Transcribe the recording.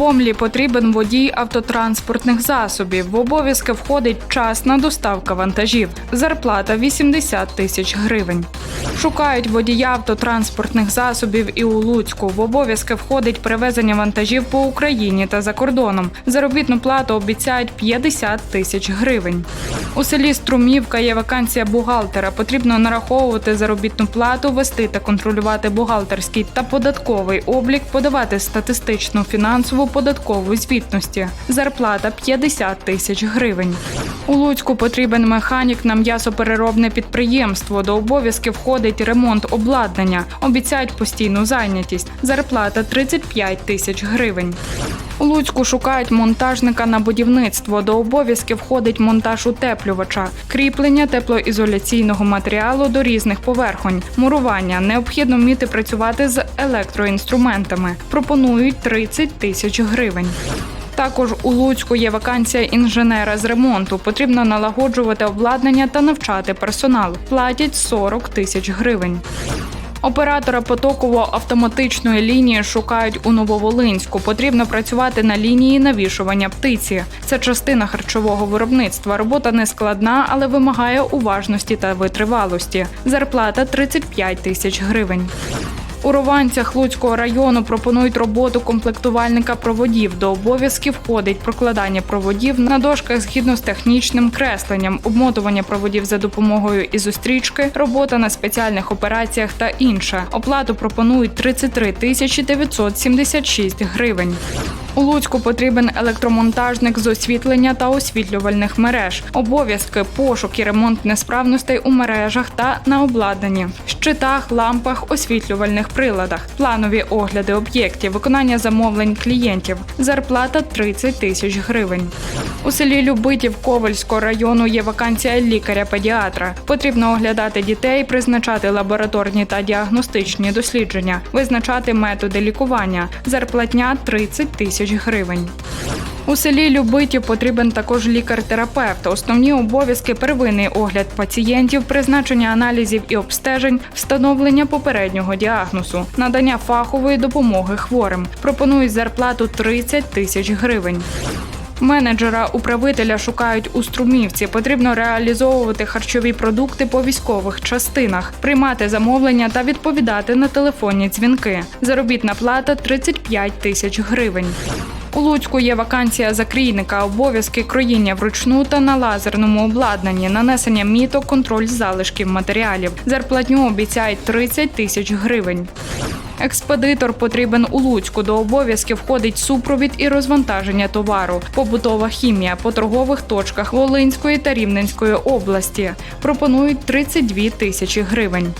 Бомлі потрібен водій автотранспортних засобів. В обов'язки входить часна доставка вантажів. Зарплата 80 тисяч гривень. Шукають водія автотранспортних засобів і у Луцьку. В обов'язки входить перевезення вантажів по Україні та за кордоном. Заробітну плату обіцяють 50 тисяч гривень. У селі Струмівка є вакансія бухгалтера. Потрібно нараховувати заробітну плату, вести та контролювати бухгалтерський та податковий облік, подавати статистичну фінансову податкову звітності. Зарплата 50 тисяч гривень. У Луцьку потрібен механік на м'ясопереробне підприємство. До обов'язків входить ремонт обладнання. Обіцяють постійну зайнятість. Зарплата 35 тисяч гривень. У Луцьку шукають монтажника на будівництво. До обов'язків входить монтаж утеплювача, кріплення теплоізоляційного матеріалу до різних поверхонь, мурування. Необхідно вміти працювати з електроінструментами. Пропонують 30 тисяч гривень. Також у Луцьку є вакансія інженера з ремонту. Потрібно налагоджувати обладнання та навчати персонал. Платять 40 тисяч гривень. Оператора потоково-автоматичної лінії шукають у Нововолинську. Потрібно працювати на лінії навішування птиці. Це частина харчового виробництва. Робота не складна, але вимагає уважності та витривалості. Зарплата 35 тисяч гривень. У Рованцях Луцького району пропонують роботу комплектувальника проводів. До обов'язків входить прокладання проводів на дошках згідно з технічним кресленням, обмотування проводів за допомогою ізострічки, робота на спеціальних операціях та інше. Оплату пропонують 33 тисячі 976 гривень. У Луцьку потрібен електромонтажник з освітлення та освітлювальних мереж, обов'язки, пошук і ремонт несправностей у мережах та на обладнанні, щитах, лампах, освітлювальних приладах, планові огляди об'єктів, виконання замовлень клієнтів, зарплата 30 тисяч гривень. У селі Любитів Ковальського району є вакансія лікаря-педіатра. Потрібно оглядати дітей, призначати лабораторні та діагностичні дослідження, визначати методи лікування. Зарплатня 30 тисяч гривень. У селі Любитів потрібен також лікар-терапевт. Основні обов'язки первинний огляд пацієнтів, призначення аналізів і обстежень, встановлення попереднього діагнозу, надання фахової допомоги хворим. Пропонують зарплату 30 тисяч гривень. Менеджера управителя шукають у струмівці. Потрібно реалізовувати харчові продукти по військових частинах, приймати замовлення та відповідати на телефонні дзвінки. Заробітна плата 35 тисяч гривень. У Луцьку є вакансія закрійника, обов'язки кроїння вручну та на лазерному обладнанні, нанесення міток, контроль залишків матеріалів. Зарплатню обіцяють 30 тисяч гривень. Експедитор потрібен у Луцьку. До обов'язків входить супровід і розвантаження товару, побутова хімія по торгових точках Волинської та Рівненської області. Пропонують 32 тисячі гривень.